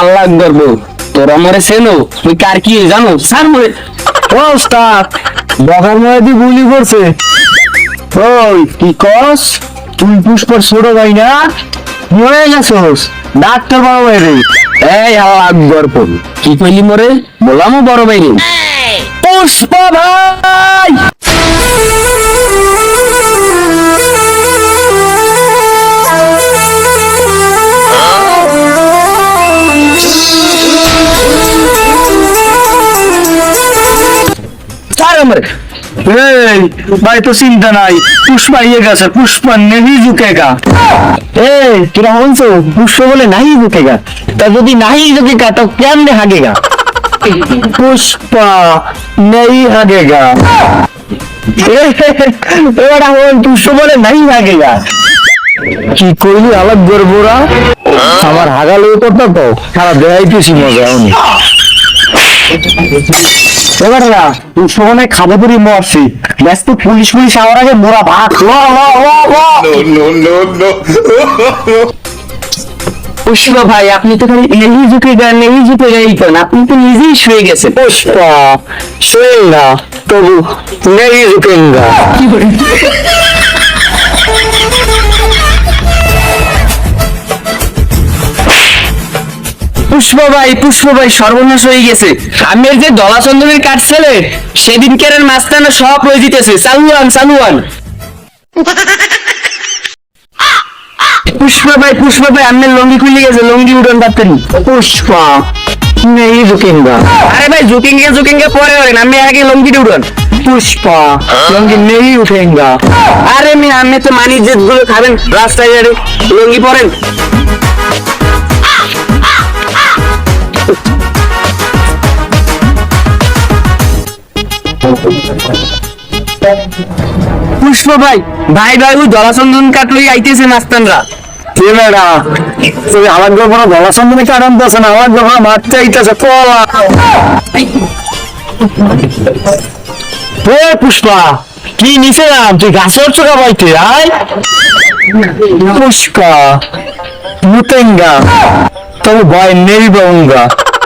আলাগ গর্ব তোরা মরে সেনো তুই কার কি জানো? স্যার মরে। ও ওস্তাদ বকার মধ্যে গুলি করছে। ওই কি কস? তুই পুষ্পর ছোট ভাই না? মরে গেছস ডাক্তার বাবা ভাই রে। এই আলাগ গর্ব কি কইলি মরে? বললামও বড় বাইরে পুষ্প ভাই! স্যার মরে এই ভাই তো চিন্তা নাই পুষ্পা ইয়ে গেছে পুষ্পা নেহি ঝুঁকেগা এই তোরা হনছো পুষ্প বলে নাই ঝুঁকেগা তা যদি নাই ঝুঁকেগা তো কেমনে হাগেগা পুষ্পা নেই হাগেগা এবার হন পুষ্প বলে নাই হাগেগা কি কইলি আলাপ গর্বরা আমার হাগালো করতে তো সারা দেখাইতেছি মজা উনি এবার না পুরি মরছি। ব্যস্ত পুলিশ পুলিশ আমার আগে মোরা ভাগ পুষ্পা ভাই আপনি তো খালি নেহি ঝুঁকে গা নেহি ঝুঁকে করেন আপনি তো নিজেই শুয়ে গেছেন। পুষ্পা শোয়েন না। তবু নেই ঝুঁকেঙ্গা পুষ্প ভাই সর্বনাশ হয়ে গেছে। আমের যে দলা চন্দনের কাঠ ছেলে সেদিন কেরেন মাস্তানা সব হয়ে দিতেছে চালুয়ান পুষ্প ভাই পুষ্প ভাই লঙ্গি খুলে গেছে, লঙ্গি পুষ্পা, নেই ঝুঁকেঙ্গা আরে ভাই, জুকিংগে জুকিংগে পরে হলেন আমি আগে লঙ্গিটা উড়ান। পুষ্পা, লঙ্গি নেই উঠেঙ্গা আরে মি আমি তো মানি যে গুলো খাবেন, রাস্তায় লঙ্গি পরেন। পুষ্প ভাই ভাই ভাই, ওই দলাচন্দন কাটলই আইতেছে মাস্তানরা। কে বেড়া? তুমি আমার গলা সম্বন্ধে কারণ আছে না, আমার যখন মারতে আইতেছে কলা এ পুষ্পা, কি নিচে নাম তুই গাছের চোখা বাইতে, আয়। পুষ্পা, মুতেঙ্গা তবে ভয় নেই বাউঙ্গা